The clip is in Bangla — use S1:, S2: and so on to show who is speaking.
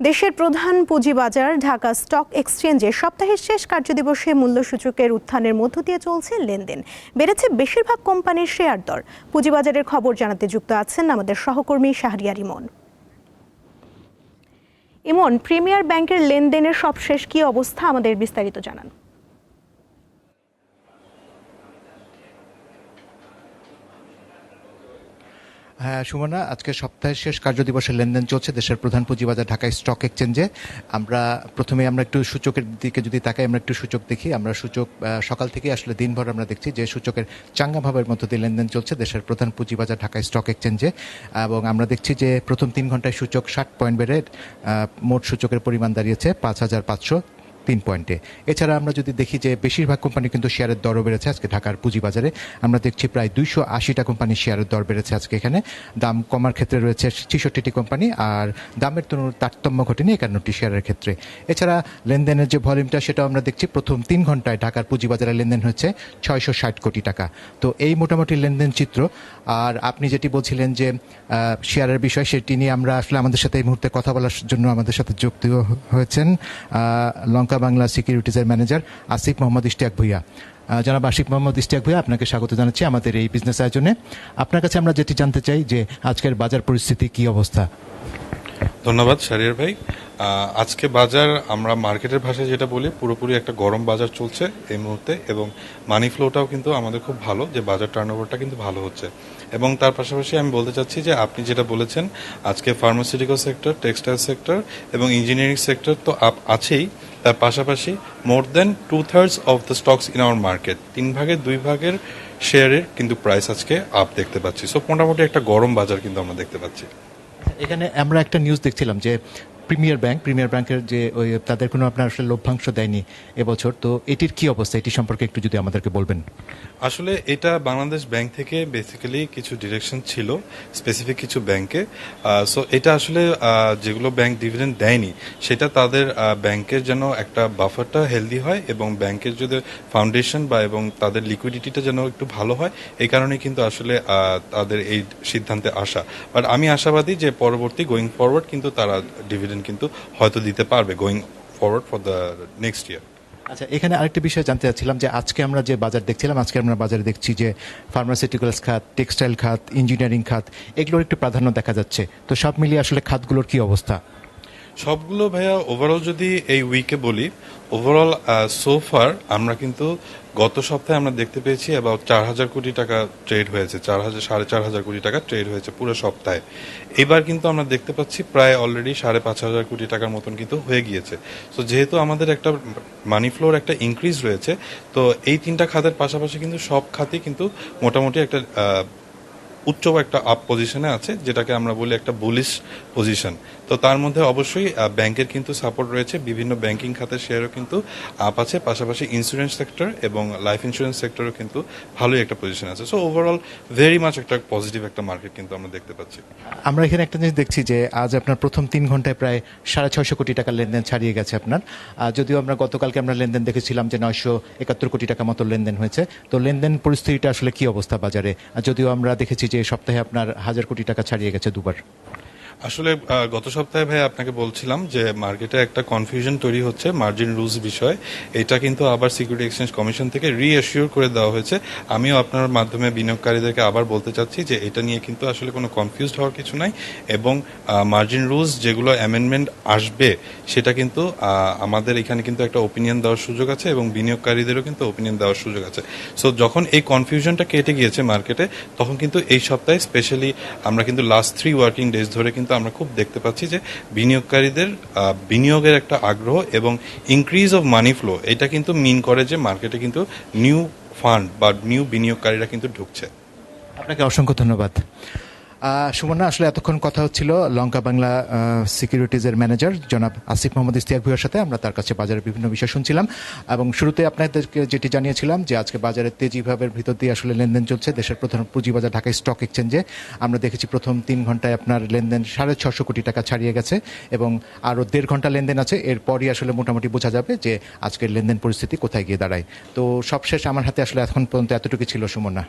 S1: দেশের প্রধান পুঁজিবাজার ঢাকা স্টক এক্সচেঞ্জে সপ্তাহের শেষ কার্যদিবসে মূল্যসূচকের উত্থানের মধ্য দিয়ে চলছে লেনদেন। বেড়েছে বেশিরভাগ কোম্পানির শেয়ার দর। পুঁজিবাজারের খবর জানাতে যুক্ত আছেন আমাদের সহকর্মী শাহরিয়ার ইমন। ইমন, প্রিমিয়ার ব্যাংকের লেনদেনের সবশেষ কী অবস্থা আমাদের বিস্তারিত জানান।
S2: হ্যাঁ সুমনা, আজকে সপ্তাহের শেষ কার্যদিবসের লেনদেন চলছে দেশের প্রধান পুঁজিবাজার ঢাকা স্টক এক্সচেঞ্জে। আমরা প্রথমে আমরা একটু সূচকের দিকে যদি তাকাই, আমরা একটু সূচক দেখি। আমরা সূচক সকাল থেকে আসলে দিনভর আমরা দেখছি যে সূচকের চাঙ্গা ভাবের মধ্য দিয়ে লেনদেন চলছে দেশের প্রধান পুঁজিবাজার ঢাকা স্টক এক্সচেঞ্জে। এবং আমরা দেখছি যে প্রথম তিন ঘন্টায় সূচক ষাট পয়েন্ট বেড়ে মোট সূচকের পরিমাণ দাঁড়িয়েছে পাঁচ হাজার পাঁচশো। তিন পয়েন্টে। এছাড়া আমরা যদি দেখি যে বেশিরভাগ কোম্পানি কিন্তু শেয়ারের দরও বেড়েছে আজকে ঢাকার পুঁজিবাজারে। আমরা দেখছি প্রায় দুইশো আশিটা কোম্পানির শেয়ারের দর বেড়েছে আজকে এখানে। দাম কমার ক্ষেত্রে রয়েছে ছেষট্টিটি কোম্পানি আর দামের তুলনায় তারতম্য ঘটেনি একান্নটি শেয়ারের ক্ষেত্রে। এছাড়া লেনদেনের যে ভলিউমটা সেটাও আমরা দেখছি প্রথম তিন ঘন্টায় ঢাকার পুঁজিবাজারে লেনদেন হচ্ছে ছয়শো ষাট কোটি টাকা। তো এই মোটামুটি লেনদেন চিত্র। আর আপনি যেটি বলছিলেন যে শেয়ারের বিষয় সেটি নিয়ে আমরা আসলে আমাদের সাথে এই মুহূর্তে কথা বলার জন্য আমাদের সাথে যুক্ত হয়েছেন আহ, লঙ্কা বাংলা সিকিউরিটিজের ম্যানেজার আসিফ মোহাম্মদ ইশতিয়াক ভুইয়া। জনাব আশিক মোহাম্মদ ইশতিয়াক ভুইয়া, আপনাকে স্বাগত জানাচ্ছি আমাদের এই বিজনেস আয়োজনে। আপনার কাছে আমরা যেটি জানতে চাই যে আজকের বাজার পরিস্থিতি কি অবস্থা?
S3: ধন্যবাদ, শারিয়ার ভাই। আজকে বাজার, আমরা মার্কেটের ভাষায় যেটা বলি, পুরোপুরি একটা গরম বাজার চলছে এই মুহূর্তে এবং মানি ফ্লোটাও কিন্তু আমাদের খুব ভালো, যে বাজার টার্নওভারটা কিন্তু ভালো হচ্ছে। এবং তার পাশাপাশি আমি বলতে চাচ্ছি যে আপনি যেটা বলেছেন, আজকে ফার্মাসিউটিক্যাল সেক্টর টেক্সটাইল সেক্টর এবং ইঞ্জিনিয়ারিং সেক্টর তো আপ আছেই। তার পাশাপাশি more than two thirds of the stocks in our market তিন ভাগের দুই ভাগের শেয়ারের কিন্তু প্রাইস আজকে আপ দেখতে পাচ্ছি। সো মোটামুটি একটা গরম বাজার কিন্তু আমরা দেখতে পাচ্ছি।
S2: এখানে আমরা একটা নিউজ দেখছিলাম যে প্রিমিয়ার ব্যাংক প্রিমিয়ার ব্যাংকের যে ওই, তাদের কোনো আপনার আসলে লভ্যাংশ দেয়নি এবছর, তো এটির কি অবস্থা? এটি সম্পর্কে একটু যদি আমাদেরকে বলবেন।
S3: আসলে এটা বাংলাদেশ ব্যাংক থেকে বেসিক্যালি কিছু ডিরেকশন ছিল স্পেসিফিক কিছু ব্যাংকে। সো এটা আসলে যেগুলো ব্যাংক ডিভিডেন্ড দেয়নি, সেটা তাদের ব্যাংকের যেন একটা বাফারটা হেলদি হয় এবং ব্যাংকের যদি ফাউন্ডেশন বা এবং তাদের লিকুইডিটিটা যেন একটু ভালো হয়, এই কারণে কিন্তু আসলে তাদের এই সিদ্ধান্তে আসা। বাট আমি আশাবাদী যে পরবর্তী গোয়িং ফরওয়ার্ড কিন্তু তারা ডিভিডেন্ড কিন্তু হয়তো দিতে পারবে going forward for the next year
S2: আচ্ছা এখানে আরেকটা বিষয় জানতে চাচ্ছিলাম যে আজকে আমরা যে বাজার দেখছিলাম, আজকে আমরা বাজারে দেখছি যে ফার্মাসিউটিক্যালস খাত টেক্সটাইল খাত ইঞ্জিনিয়ারিং খাত, এগুলোর একটু প্রাধান্য দেখা যাচ্ছে। তো সব মিলিয়ে আসলে খাতগুলোর কি অবস্থা?
S3: সবগুলো ভাইয়া ওভারঅল যদি এই উইকে বলি ওভারঅল সোফার আমরা কিন্তু গত সপ্তাহে আমরা দেখতে পেয়েছি অ্যাবাউট চার হাজার কোটি টাকা ট্রেড হয়েছে, চার হাজার, সাড়ে চার হাজার কোটি টাকা ট্রেড হয়েছে পুরো সপ্তাহে। এবার কিন্তু আমরা দেখতে পাচ্ছি প্রায় অলরেডি সাড়ে পাঁচ হাজার কোটি টাকার মতন কিন্তু হয়ে গিয়েছে। তো যেহেতু আমাদের একটা মানি ফ্লোর একটা ইনক্রিজ রয়েছে, তো এই তিনটা খাতের পাশাপাশি কিন্তু সব খাতই কিন্তু মোটামুটি একটা উচ্চ একটা আপ পজিশনে আছে, যেটাকে আমরা বলি একটা বুলিশ পজিশন তো তার মধ্যে অবশ্যই ব্যাংকের কিন্তু সাপোর্ট রয়েছে। বিভিন্ন ব্যাংকিং খাতের শেয়ারও কিন্তু আপ আছে। পাশাপাশি ইন্স্যুরেন্স সেক্টর এবং লাইফ ইন্স্যুরেন্স সেক্টরও কিন্তু ভালোই একটা পজিশন আছে। সো ওভারঅল ভেরি মাচ একটা পজিটিভ একটা মার্কেট কিন্তু আমরা দেখতে পাচ্ছি।
S2: আমরা এখানে একটা জিনিস দেখছি যে, আজ আপনার প্রথম তিন ঘন্টায় প্রায় সাড়ে ছয়শো কোটি টাকার লেনদেন ছাড়িয়ে গেছে আপনার। যদিও আমরা গতকালকে আমরা লেনদেন দেখেছিলাম যে নয়শো একাত্তর কোটি টাকা মতো লেনদেন হয়েছে। তো লেনদেন পরিস্থিতিটা আসলে কি অবস্থা বাজারে? যদিও আমরা দেখেছি যে সপ্তাহে আপনার হাজার কোটি টাকা ছাড়িয়ে গেছে দুবার।
S3: আসলে গত সপ্তাহে ভাই আপনাকে বলছিলাম যে মার্কেটে একটা কনফিউশন তৈরি হচ্ছে মার্জিন রুলস বিষয়ে। এটা কিন্তু আবার সিকিউরিটি এক্সচেঞ্জ কমিশন থেকে রিঅ্যাসিওর করে দেওয়া হয়েছে। আমিও আপনার মাধ্যমে বিনিয়োগকারীদেরকে আবার বলতে চাচ্ছি যে এটা নিয়ে কিন্তু আসলে কোনো কনফিউজড হওয়ার কিছু নাই এবং মার্জিন রুলস যেগুলো অ্যামেন্ডমেন্ট আসবে, সেটা কিন্তু আমাদের এখানে কিন্তু একটা ওপিনিয়ন দেওয়ার সুযোগ আছে এবং বিনিয়োগকারীদেরও কিন্তু ওপিনিয়ন দেওয়ার সুযোগ আছে। সো যখন এই কনফিউশনটা কেটে গিয়েছে মার্কেটে তখন কিন্তু এই সপ্তাহে স্পেশালি আমরা কিন্তু লাস্ট থ্রি ওয়ার্কিং ডেজ ধরে কিন্তু আমরা খুব দেখতে পাচ্ছি যে বিনিয়োগকারীদের বিনিয়োগের একটা আগ্রহ এবং ইনক্রিজ অফ মানি ফ্লো এটা কিন্তু মিন করে যে মার্কেটে কিন্তু নিউ ফান্ড বা নিউ বিনিয়োগকারীরা কিন্তু ঢুকছে।
S2: আপনাকে অসংখ্য ধন্যবাদ। সুমনা, আসলে এতক্ষণ কথা হচ্ছিল লঙ্কা বাংলা সিকিউরিটিজের ম্যানেজার জনাব আসিফ মোহাম্মদ ইস্তিয়াক ভুইয়ার সাথে। আমরা তার কাছে বাজারের বিভিন্ন বিষয় শুনছিলাম এবং শুরুতে আপনাদেরকে যেটি জানিয়েছিলাম যে আজকে বাজারের তেজি ভাবের ভিতর দিয়ে আসলে লেনদেন চলছে দেশের প্রধান পুঁজিবাজার ঢাকা স্টক এক্সচেঞ্জে। আমরা দেখেছি প্রথম তিন ঘন্টায় আপনার লেনদেন সাড়ে ছশো কোটি টাকা ছাড়িয়ে গেছে এবং আরও দেড় ঘণ্টা লেনদেন আছে। এরপরই আসলে মোটামুটি বোঝা যাবে যে আজকের লেনদেন পরিস্থিতি কোথায় গিয়ে দাঁড়ায়। তো সবশেষ আমার হাতে আসলে এখন পর্যন্ত এতটুকু ছিল, সুমনা।